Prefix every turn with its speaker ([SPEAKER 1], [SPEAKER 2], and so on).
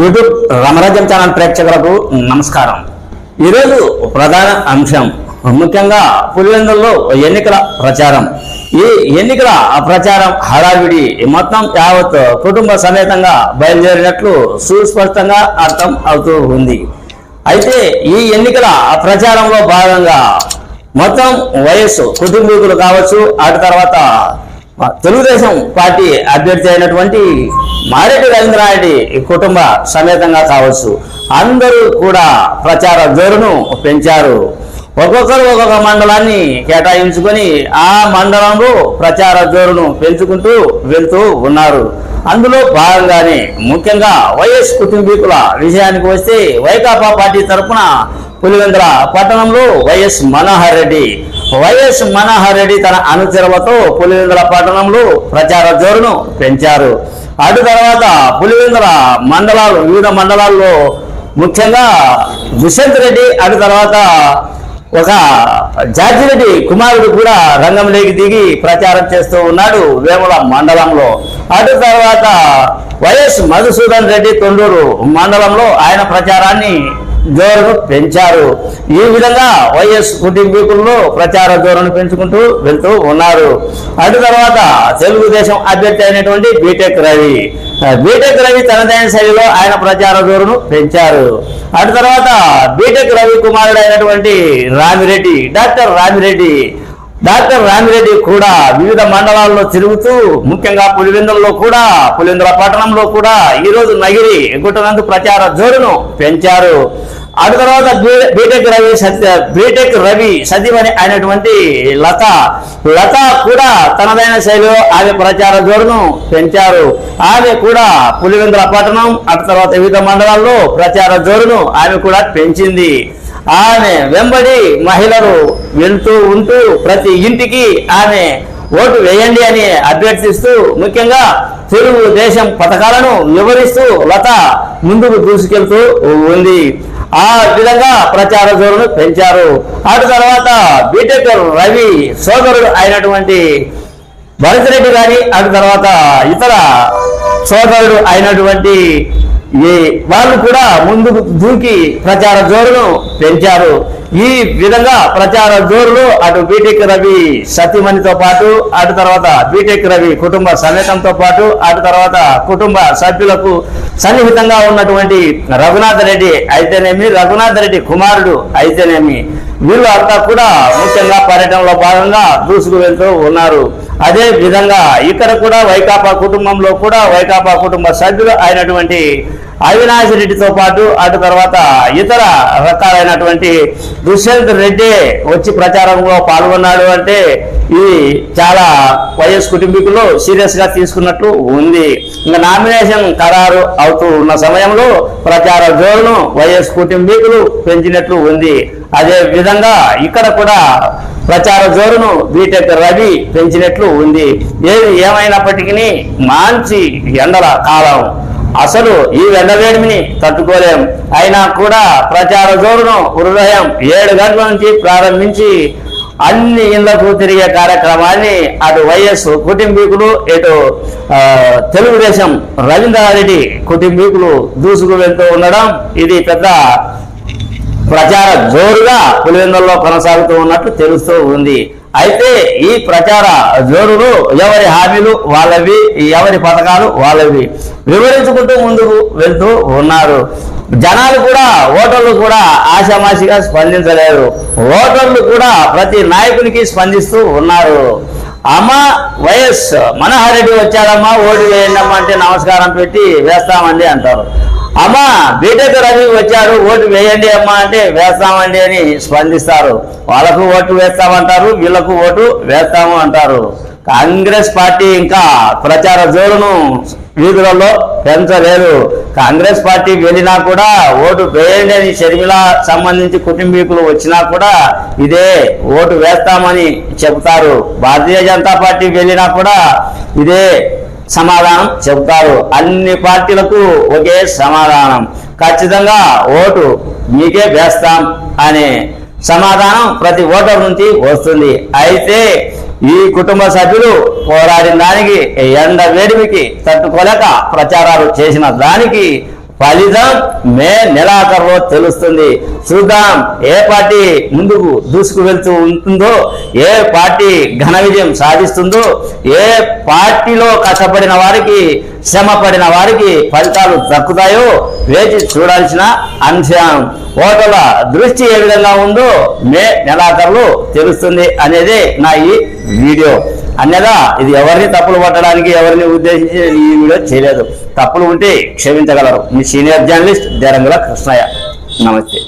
[SPEAKER 1] YouTube Ramarajyam channel ప్రేక్షకులకు నమస్కారం. ఈరోజు ప్రధాన అంశం ముఖ్యంగా పులివెందుల్లో ఎన్నికల ప్రచారం. ఈ ఎన్నికల ప్రచారం హడావిడి మొత్తం యావత్ కుటుంబ సమేతంగా బయలుదేరినట్లు సుస్పష్టంగా అర్థం అవుతూ ఉంది. అయితే ఈ ఎన్నికల ప్రచారంలో భాగంగా మొత్తం వయస్సు కుటుంబీకులు కావచ్చు అటు తర్వాత తెలుగుదేశం పార్టీ అభ్యర్థి అయినటువంటి మారెడ్డి రవీంద్రనాయుడి కుటుంబ సమేతంగా కావచ్చు. అందరూ కూడా ప్రచార జోరును పెంచారు. ఒక్కొక్కరు ఒక్కొక్క మండలాన్ని కేటాయించుకొని ఆ మండలంలో ప్రచార జోరును పెంచుకుంటూ వెళ్తూ ఉన్నారు. అందులో భాగంగానే ముఖ్యంగా వైఎస్ కుటుంబీకుల విషయానికి వస్తే వైకాపా పార్టీ తరఫున పులివెందుల పట్టణంలో వైఎస్ మనోహర్ రెడ్డి వైఎస్ మనోహర్ రెడ్డి తన అనుచరులతో పులివెందుల పట్టణంలో ప్రచార జోరును పెంచారు. అటు తర్వాత పులివెందుల మండలాలు వివిధ మండలాల్లో ముఖ్యంగా దుష్యంత్ రెడ్డి అటు తర్వాత ఒక జార్జిరెడ్డి కుమారుడు కూడా రంగంలోకి దిగి ప్రచారం చేస్తూ ఉన్నాడు వేముల మండలంలో. అటు తర్వాత వైఎస్ మధుసూదన్ రెడ్డి తొండూరు మండలంలో ఆయన ప్రచారాన్ని జోరును పెంచారు. ఈ విధంగా వైఎస్ కుటుంబీకుల్లో ప్రచార జోరును పెంచుకుంటూ వెళ్తూ ఉన్నారు. అటు తర్వాత తెలుగుదేశం అభ్యర్థి అయినటువంటి బీటెక్ రవి. బీటెక్ రవి తనదైన శైలిలో ఆయన ప్రచార జోరును పెంచారు. అటు తర్వాత బీటెక్ రవి కుమారుడు అయినటువంటి రామిరెడ్డి డాక్టర్ రామిరెడ్డి. డాక్టర్ రామిరెడ్డి కూడా వివిధ మండలాల్లో తిరుగుతూ ముఖ్యంగా పులివెందులలో కూడా పులివెందుల పట్టణంలో కూడా ఈరోజు నగిరి గుట్టనందు ప్రచార జోరును పెంచారు. అటు తర్వాత బీ- బీటెక్ రవి సత్య బీటెక్ రవి సతీమణి అయినటువంటి లత. లత కూడా తనదైన శైలిలో ఆమె ప్రచార జోరును పెంచారు. ఆమె కూడా పులివెందుల పట్టణం అటు తర్వాత వివిధ మండలాల్లో ప్రచార జోరును ఆమె కూడా పెంచింది. ఆమె వెంబడి మహిళలు వెళ్తూ ఉంటూ ప్రతి ఇంటికి ఆమె ఓటు వేయండి అని అభ్యర్థిస్తూ ముఖ్యంగా తెలుగు దేశం పథకాలను వివరిస్తూ లత ముందుకు దూసుకెళ్తూ ఉంది. ఆ విధంగా ప్రచార జోరును పెంచారు. అటు తర్వాత బీటెక్ రవి సోదరుడు అయినటువంటి భరత్రెడ్డి గారి అటు తర్వాత ఇతర సోదరుడు అయినటువంటి ఈ వాళ్ళు కూడా ముందుకు దూకి ప్రచార జోరును పెంచారు. ఈ విధంగా ప్రచార జోరులో అటు బీటెక్ రవి సతీమణితో పాటు అటు తర్వాత బీటెక్ రవి కుటుంబ సమేతంతో పాటు అటు తర్వాత కుటుంబ సభ్యులకు సన్నిహితంగా ఉన్నటువంటి రఘునాథ్ రెడ్డి అయితేనేమి రఘునాథ్ రెడ్డి కుమారుడు అయితేనేమి వీళ్ళు అంతా కూడా ముఖ్యంగా పర్యటనలో భాగంగా దూసుకు వెళ్తూ ఉన్నారు. అదే విధంగా ఇక్కడ కూడా వైకాపా కుటుంబంలో కూడా వైకాపా కుటుంబ సభ్యులు అయినటువంటి అవినాష్ రెడ్డితో పాటు అటు తర్వాత ఇతర రకాలైనటువంటి దుష్యంత్ రెడ్డి వచ్చి ప్రచారంలో పాల్గొన్నాడు అంటే ఇది చాలా వైఎస్ కుటుంబీకులు సీరియస్గా తీసుకున్నట్లు ఉంది. ఇంకా నామినేషన్ ఖరారు అవుతూ ఉన్న సమయంలో ప్రచార జోరును వైఎస్ కుటుంబీకులు పెంచినట్లు ఉంది. అదే విధంగా ఇక్కడ కూడా ప్రచార జోరును బీటెక్ రవి పెంచినట్లు ఉంది. ఏది ఏమైనప్పటికీ మంచి ఎండల కాలం. అసలు ఈ ఎండవేడిమిని తట్టుకోలేం. అయినా కూడా ప్రచార జోరును హృదయం ఏడు గంటల నుంచి ప్రారంభించి అన్ని ఇళ్ళకు తిరిగే కార్యక్రమాన్ని అటు వైఎస్ కుటుంబీకులు ఇటు తెలుగుదేశం రవీంద్రారెడ్డి కుటుంబీకులు దూసుకు వెళ్తూ ఉండడం ఇది పెద్ద ప్రచార జోరుగా పులివెందుల్లో కొనసాగుతూ ఉన్నట్లు తెలుస్తూ ఉంది. అయితే ఈ ప్రచార జోరులు ఎవరి హామీలు వాళ్ళవి ఎవరి పథకాలు వాళ్ళవి వివరించుకుంటూ ముందుకు వెళ్తూ ఉన్నారు. జనాలు కూడా ఓటర్లు కూడా ఆశామాషిగా స్పందించలేరు ఓటర్లు కూడా ప్రతి నాయకునికి స్పందిస్తూ ఉన్నారు. అమ్మ వైఎస్ మనోహర్ రెడ్డి వచ్చాడమ్మా ఓటు వేయండి అంటే నమస్కారం పెట్టి వేస్తామండి అంటారు. అమ్మా బీటెక్ రవి వచ్చారు ఓటు వేయండి అమ్మా అంటే వేస్తామండి అని స్పందిస్తారు. వాళ్ళకు ఓటు వేస్తామంటారు వీళ్ళకు ఓటు వేస్తాము అంటారు. కాంగ్రెస్ పార్టీ ఇంకా ప్రచార జోరును వీధులలో పెంచలేదు. కాంగ్రెస్ పార్టీ వెళ్ళినా కూడా ఓటు వేయండి అని షర్మిల సంబంధించి కుటుంబీకులు వచ్చినా కూడా ఇదే ఓటు వేస్తామని చెబుతారు. భారతీయ జనతా పార్టీ వెళ్ళినా కూడా ఇదే సమాధానం చెబుతారు అన్ని పార్టీలకు ఒకే సమాధానం. ఖచ్చితంగా ఓటు మీకే వేస్తాం అనే సమాధానం ప్రతి ఓటర్ నుంచి వస్తుంది. అయితే ఈ కుటుంబ సభ్యులు పోరాడిన దానికి ఎండ వేడిమికి తట్టుకోలేక ప్రచారాలు చేసిన దానికి ఫలితం మే నెలాఖరులో తెలుస్తుంది. చూద్దాం ఏ పార్టీ ముందుకు దూసుకు వెళ్తూ ఉంటుందో ఏ పార్టీ ఘన విజయం సాధిస్తుందో ఏ పార్టీలో కష్టపడిన వారికి శ్రమ పడిన వారికి ఫలితాలు దక్కుతాయో వేచి చూడాల్సిన అంశం. ఓటల దృష్టి ఏ విధంగా ఉందో మే నెలాఖరులో తెలుస్తుంది అనేది నా ఈ వీడియో. అన్నదా ఇది ఎవరిని తప్పులు పట్టడానికి ఎవరిని ఉద్దేశించి ఈ వీడియో చేయలేదు. తప్పులు ఉంటే క్షమించగలరు. మీ సీనియర్ జర్నలిస్ట్ దేరంగుల కృష్ణయ్య. నమస్తే.